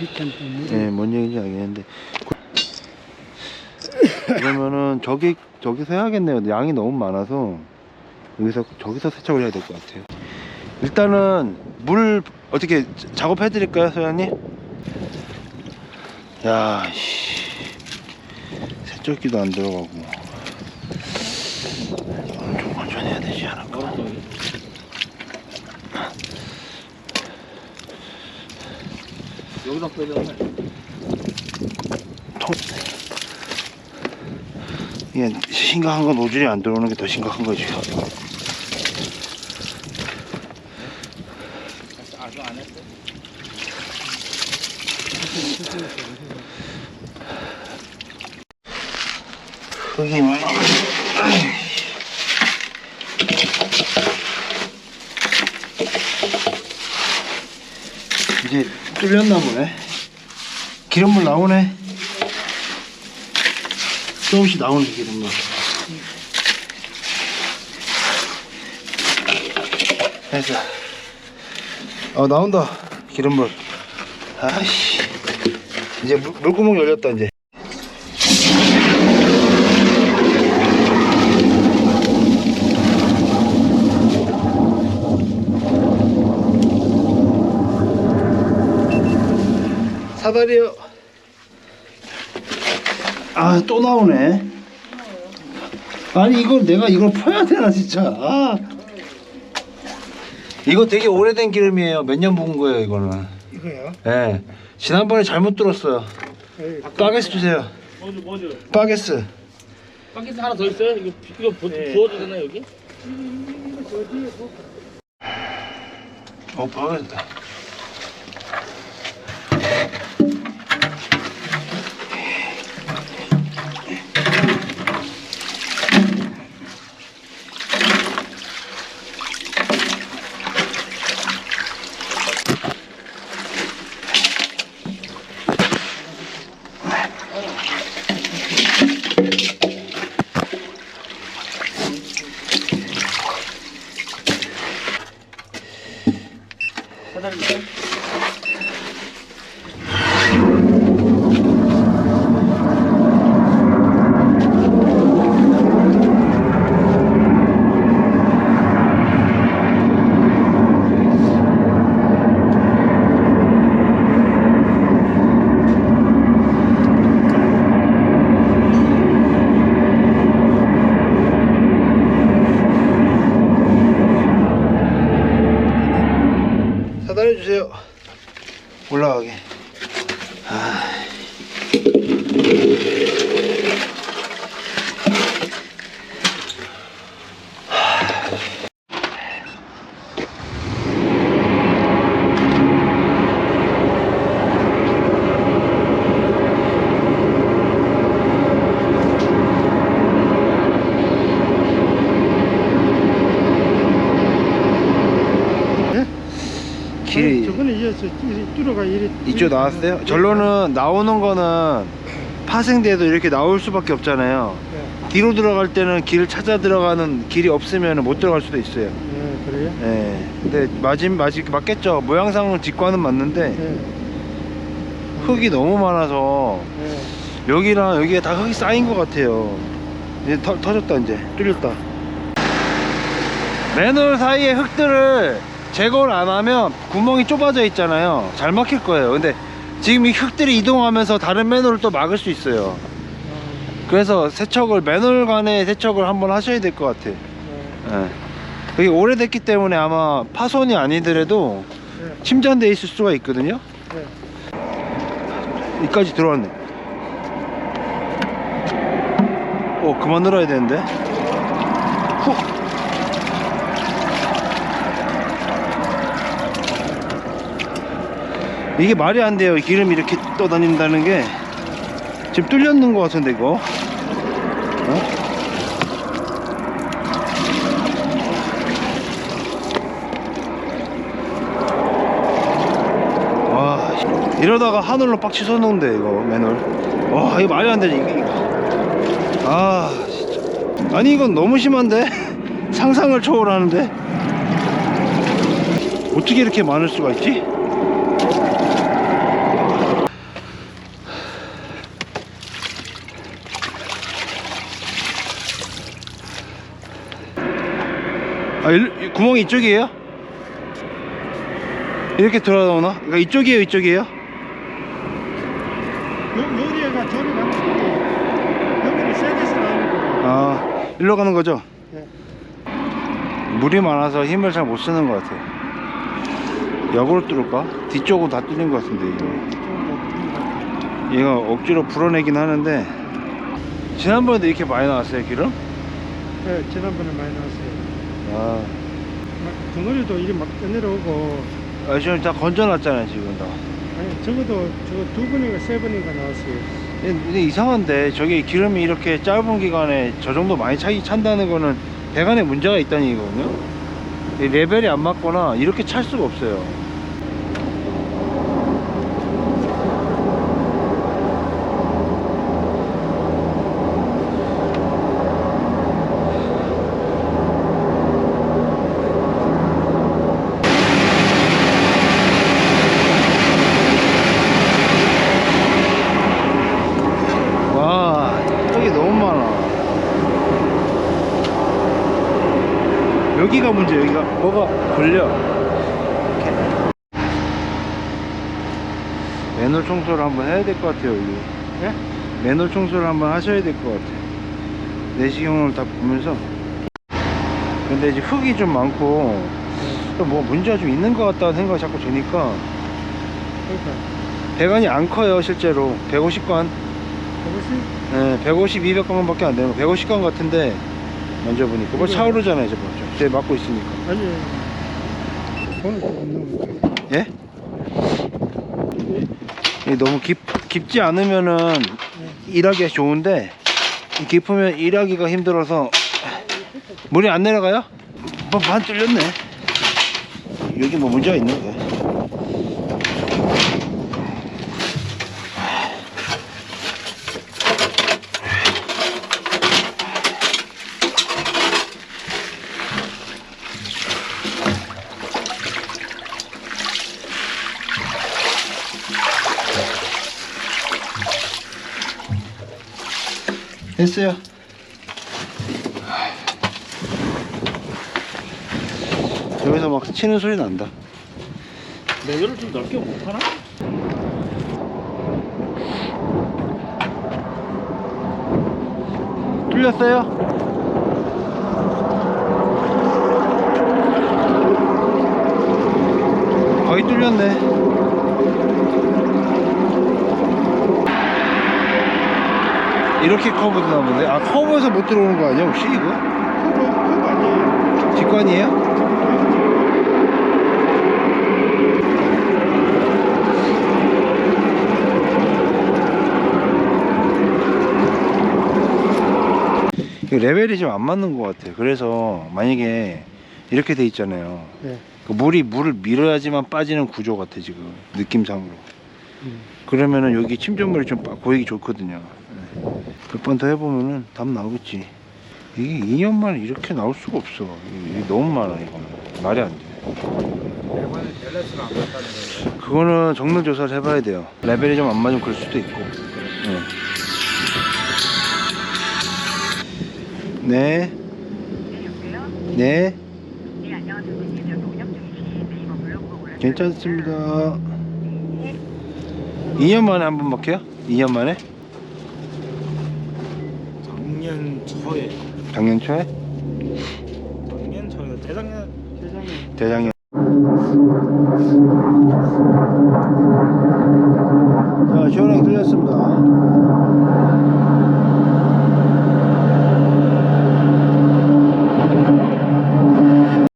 일단 또 물을 예, 뭔 얘기인지 알겠는데. 그러면은 저기 저기서 해야겠네요. 양이 너무 많아서 여기서 저기서 세척을 해야 될 것 같아요. 일단은 물 어떻게 작업해 드릴까요, 소장님? 야, 씨. 세척기도 안 들어가고. 좀 건전해야 되지 않을까? 여기다 빼야 되나? 통... 이게 심각한 건 노즐이 안 들어오는 게 더 심각한 거지. 아직 안 했어이. 이제 뚫렸나 보네. 기름물 나오네. 조금씩 나오네 기름물. 됐어. 어 나온다 기름물. 아씨. 이제 물, 물구멍 열렸다 이제. 사다리요. 아, 또 나오네. 아니, 이걸 내가 이걸 퍼야 되나, 진짜. 아. 이거 되게 오래된 기름이에요. 몇 년 묵은 거예요, 이거는. 이거요? 예. 지난번에 잘못 들었어요. 바게스 주세요. 뭐죠 뭐죠? 바게스. 바퀴스 하나 더 있어요? 이거 이거 부, 네. 부어도 되나 여기? 어, 바게스. 사다리 주세요. 올라가게. 아. 길이 아니, 저거는 이어서 뚫어가 이리 이쪽 나왔어요? 결론은 나오는 거는 파생돼도 이렇게 나올 수밖에 없잖아요. 네, 뒤로 들어갈 때는 길 찾아 들어가는 길이 없으면 못 들어갈 수도 있어요. 네 그래요? 예. 근데 맞긴 맞 맞겠죠. 모양상은 직관은 맞는데 네, 흙이 너무 많아서 네. 여기랑 여기에 다 흙이 쌓인 것 같아요. 이제 터, 터졌다 이제 뚫렸다. 맨홀 사이에 흙들을 제거를 안 하면 구멍이 좁아져 있잖아요. 잘 막힐 거예요. 근데 지금 이 흙들이 이동하면서 다른 맨홀을 또 막을 수 있어요. 그래서 세척을 맨홀 간에 세척을 한번 하셔야 될 것 같아. 네, 예. 그게 오래됐기 때문에 아마 파손이 아니더라도 네, 침전돼 있을 수가 있거든요. 네. 여기까지 들어왔네. 어, 그만 늘어야 되는데. 후. 이게 말이 안 돼요. 기름이 이렇게 떠다닌다는 게. 지금 뚫렸는 것 같은데, 이거. 어? 와, 이러다가 하늘로 빡 치솟는데, 이거, 맨홀. 와, 이거 말이 안 되지. 이거. 아, 진짜. 아니, 이건 너무 심한데? 상상을 초월하는데? 어떻게 이렇게 많을 수가 있지? 아, 일, 이 구멍이 이쪽이에요? 이렇게 들어나오나? 그러니까 이쪽이에요, 이쪽이에요? 요, 요리가 저리 가는 거지. 여기는 세대에서 나오는 거고. 아, 일로 가는 거죠? 네. 물이 많아서 힘을 잘 못 쓰는 것 같아요. 역으로 뚫을까? 뒤쪽으로 다 뚫린 것 같은데, 이거. 얘가 억지로 불어내긴 하는데, 지난번에도 이렇게 많이 나왔어요, 기름? 네, 지난번에 많이 나왔어요. 아, 막 덩어리도 이리 막 떠내려오고. 아 지금 다 건져놨잖아요, 지금 다. 아니, 적어도 저거 두 번인가 세 번인가 나왔어요. 근데 근데 이상한데, 저기 기름이 이렇게 짧은 기간에 저 정도 많이 차이 찬다는 거는 배관에 문제가 있다는 얘기거든요? 이 레벨이 안 맞거나 이렇게 찰 수가 없어요. 와, 떡이 너무 많아. 여기가 뭐가 걸려. 이렇게. 맨홀 청소를 한번 해야 될 것 같아요, 여기. 예? 맨홀 청소를 한번 하셔야 될 것 같아요. 내시경을 다 보면서. 근데 이제 흙이 좀 많고, 또뭐 문제가 좀 있는 것 같다는 생각이 자꾸 드니까, 그러니까. 배관이 안 커요, 실제로. 150관. 그것이 네, 150, 200관밖에 안 되는 거. 150관 같은데 만져보니까 뭐 차오르잖아요, 저거. 제 맞고 있으니까. 아니. 돈을 좀 없는 거. 예? 이게 너무 깊, 깊지 않으면은 일하기가 좋은데 이 깊으면 일하기가 힘들어서 물이 안 내려가요? 뭐 반 뚫렸네. 여기 뭐 문제가 있는 거야. 됐어요. 여기서 막 치는 소리 난다. 레벨을 좀 넓게 못하나? 뚫렸어요? 거의 뚫렸네. 이렇게 커브도 나보네. 아, 커브에서 못 들어오는 거 아니야, 혹시 이거? 그거 아니에요. 직관이에요? 레벨이 좀 안 맞는 것 같아요. 그래서 만약에 이렇게 돼 있잖아요. 네. 그 물이 물을 밀어야지만 빠지는 구조 같아 지금 느낌상으로. 음. 그러면은 여기 침전물이 좀 빠- 보이기 좋거든요. 몇 번 더 해보면은 답 나오겠지. 이게 2년 만에 이렇게 나올 수가 없어. 이게 너무 많아 이거는 말이 안 돼. 그거는 정밀 조사를 해봐야 돼요. 레벨이 좀 안 맞으면 그럴 수도 있고. 네. 네. 네. 괜찮습니다. 2년 만에 한 번 먹혀요? 2년 만에? 작년 초에? 작년 저희 대작년 대작년. 대작년. 자 시원하게 뚫렸습니다.